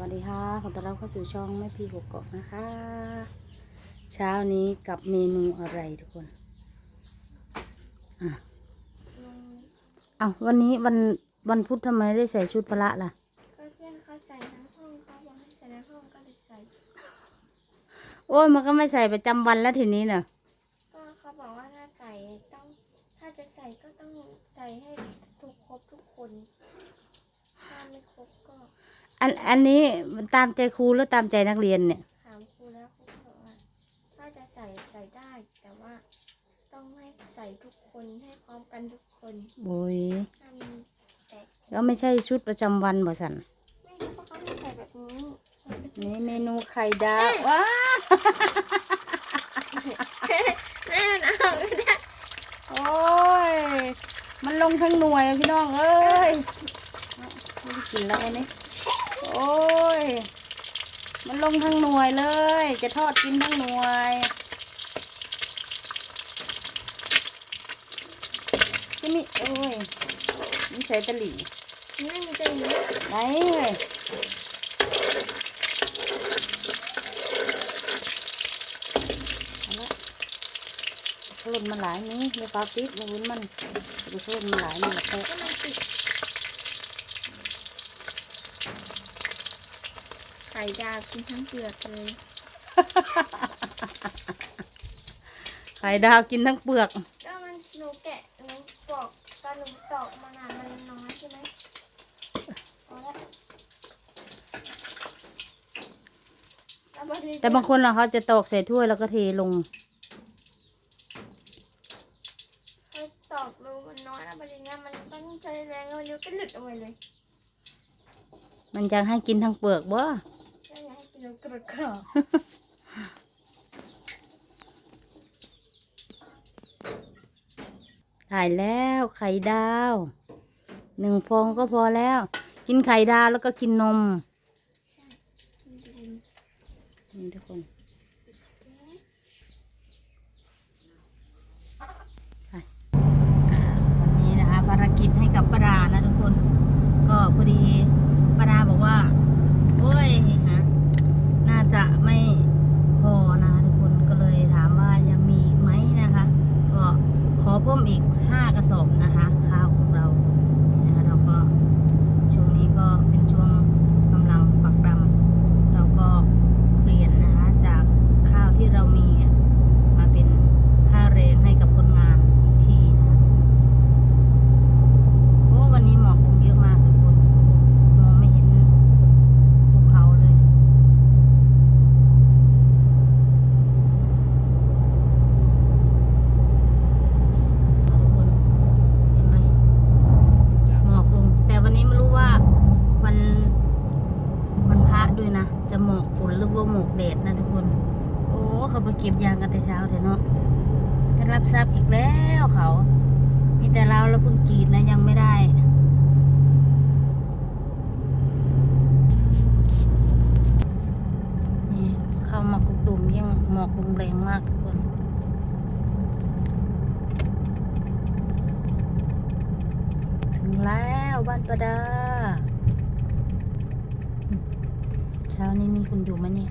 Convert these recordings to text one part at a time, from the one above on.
วัสดีค่ะ ขอต้อนรับเข้าสู่ช่องแม่พีกกอกนะคะ เช้านี้กับเมนูอะไรทุกคนอะเอาวันนี้วันวันพุธทำไมได้ใส่ชุดพละล่ะ ก็เพื่อนเขาใส่ทั้งห้องเขาบอกให้ใส่ในห้องก็เลยใส่ โอ้ยมันก็ไม่ใส่ประจำวันแล้วทีนี้เนอะก็เขาบอกว่าถ้าใส่ต้อง ถ้าจะใส่ก็ต้องใส่ให้ถูกครบทุกคน ถ้าไม่ครบก็ อันอันนี้มันตามใจครูหรือตามใจนักเรียนเนี่ย ถามครูแล้วครูก็บอกว่าถ้าจะใส่ใส่ได้ แต่ว่าต้องให้ใส่ทุกคนให้พร้อมกันทุกคนโอ้ยถ้ามีแตกแล้วไม่ใช่ชุดประจำวันบ่สันไม่รู้เพราะเขาไม่ใส่แบบนี้นี่เมนูไข่ดาวว้าแม่มันเอาไม่ได้โอ้ยมันลงทั้งหน่วยพี่น้องเอ้ยไม่ได้กินแล้ววันนี้ โอ้ย มันลงทั้งหน่วยเลย จะทอดกินทั้งหน่วย ที่นี่โอ้ยนี่ใส่ตะหลี่ไม่มีใจนี้ไหนเว้ยเอาละขลุ่นมาหลายนี้เดี๋ยวปลาปิ๊บมาวุ้นมันเดี๋ยวขลุ่นมาหลายนี่แหละแค่ ก็มันติดไข่ดาวกินทั้งเปลือกเลย ไข่ดาวกินทั้งเปลือก ก็มันหนูแกะหนูปอกตอนหนูตอกมันอะมันน้อยใช่ไหมเอาละแล้วพอดีแต่บางคนเราเขาจะตอกใส่ถ้วยแล้วก็เทลงเขาตอกรูมันน้อยแล้วพอดีเนี้ยมันต้องใช้แรงแล้วนิ้วก็หลุดออกไปเลย มันจะให้กินทั้งเปลือกบ่ก็อยาก ให้กินแล้วกรอบกรอบถ่ายแล้วไข่ดาว หนึ่งฟองก็พอแล้ว กินไข่ดาวแล้วก็กินนมนี่ทุกคนไปอ่าวันนี้นะคะภารกิจให้กับปาดานะทุกคน ก็พอดีปาดาบอกว่า โอ้ยฮะน่าจะไม่พอนะคะทุกคนก็เลยถามว่ายังมีอีกไหมนะคะ ก็ขอ เพิ่มอีก 5 กระสอบนะคะ ข้าวของเรานี่นะคะเราก็ช่วงนี้ก็เป็นช่วงกำลังปักดำเราก็เปลี่ยนนะคะ จากข้าวที่เรามีอะมาเป็นค่าแรงให้กับคนงานอีกทีนะคะโอ้วันนี้หมอกลงเยอะมากทุกคน มองไม่เห็นภูเขาเลย ทุกคนเห็นไหมหมอกลง แต่วันนี้ไม่รู้ว่าวันวันพระด้วยนะ จะหมอกฝนหรือว่าหมอกแดดนะทุกคน โอ้ เก็บยางกันแต่เช้าเถอะเนาะจะรับทรัพย์อีกแล้วเขา มีแต่เราแล้วเพิ่งกรีดนะยังไม่ได้นี่เข้ามากุกตุ่มยังหมอกลงแรงมากทุกคนถึงแล้วบ้านประดา เช้านี้มีคนอยู่ไหมเนี่ย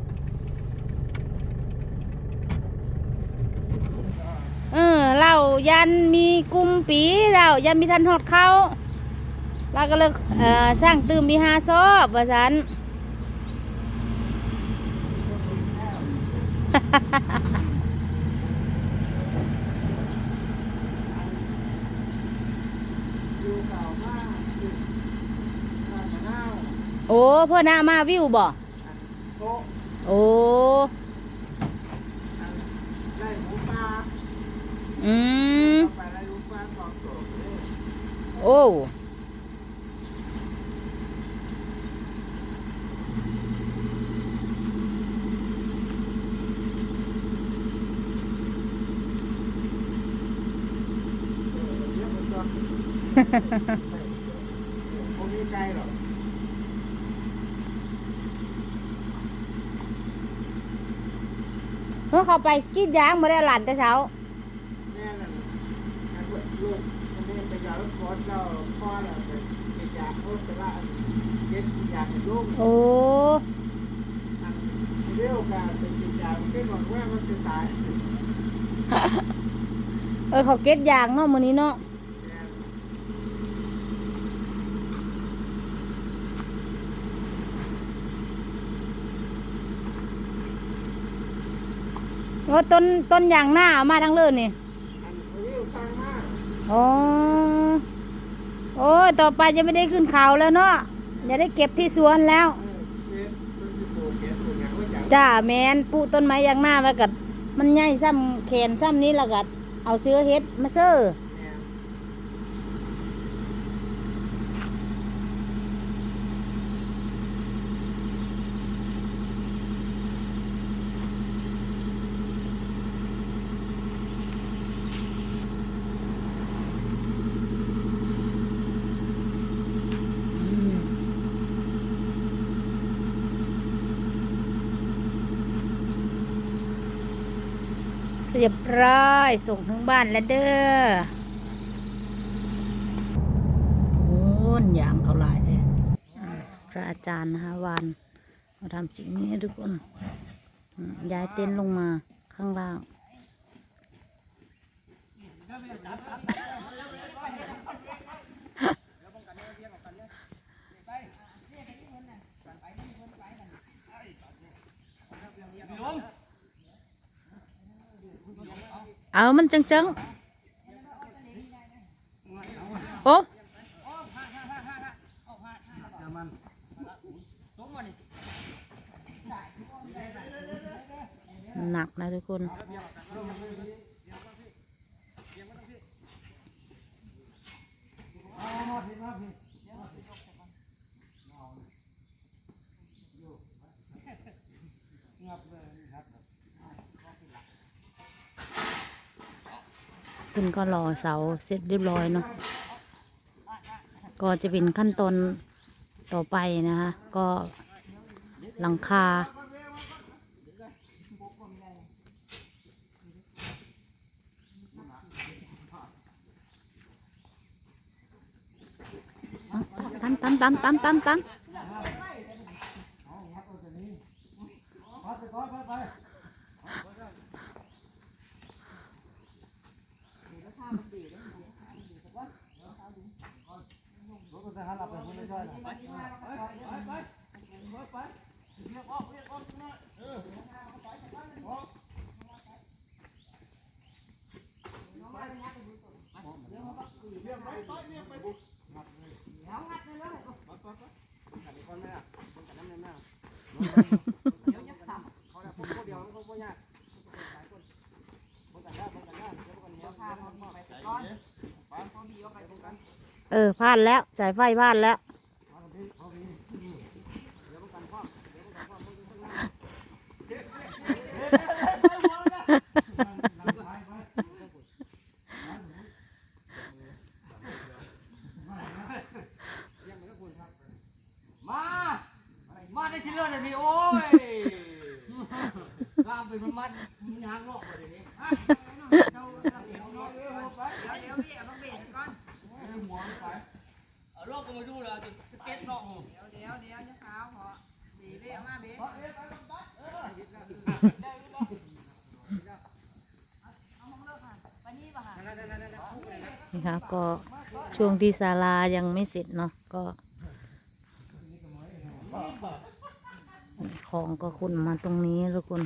เออเรายันมีกุมปีเรายันมีทันหอดเข้าเราก็เลยเอ่อสร้างตื่มมีหาซอบว่าสันโอ้เพื่อนหน้ามาวิวบ่โอ้ ไล่หมูปลา อืมไปไล่หมูปลาสองตัวเลยโอ้เดี๋ยวมันจะคงมีใจหรอกเมื่อเขาไปกรีดยางมาได้หลานแต่เช้า แม่นั่นไอ้พว กลูกคนนี้ไปยาวรถคอร์สเราพ่อเราไปไปยาโคตรไปละเย็ก็บยาให้ลูกโอ้เรียวกันเป็นยาไม่บอกว่ามันจะตายเออเขาเก็บยางเนาะมื้อนี้เนาะโอ้ต้นต้นยางหน้าเอามาทั้งเลยนี่อันเรียวสร้างมากอ๋อ โอ้ยต่อไปจะไม่ได้ขึ้นเขาแล้วเนาะจะได้เก็บที่สวนแล้วเออเก็บมันจะโผล่เก็บตัวอย่างว่าอย่างจ้าแมนปลูกต้นไม้ยางหน้าไว้กัดมันใหญ่ซ้ำแขนซ้ำนี้แล้วกัดเอาเสื้อเฮ็ดมาเสื้อ เรียบร้อย ส่งถึงบ้านแล้วเด้อโอ้นยางเขาหลายเลยพระอาจารย์นะคะวันมาทำสิ่งนี้ทุกคนย้ายเต็นท์ลงมาข้างล่าง เอามันจังจังๆโอ้หนักนะทุกคน คุณก็รอเสาเสร็จเรียบร้อยเนาะก็จะเป็นขั้นตอนต่อไปนะคะ ก็หลังคา ตันตันตันตันตันตัน เออพลาดแล้ว สายไฟพลาดแล้ว มา มาได้ทีเลือดเลย นี่โอ้ยกล้ามเป็นมันมันยางลอกไปเลยนี่อะเดี๋ยวเดี๋ยวพี่เอาเบรกก่อนเอาลอกก็มาดูแล้วจะเก็ตลอกเดี๋ยวเดี๋ยวเดี๋ยวจะขาวพอบีเบเอามาเบนี่ค่ะก็ช่วงที่ศาลายังไม่เสร็จเนาะก็ ของก็คุณมาตรงนี้ทุกคน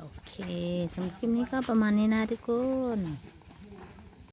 โอเคสำหรับคลิปนี้ก็ประมาณนี้นะทุกคน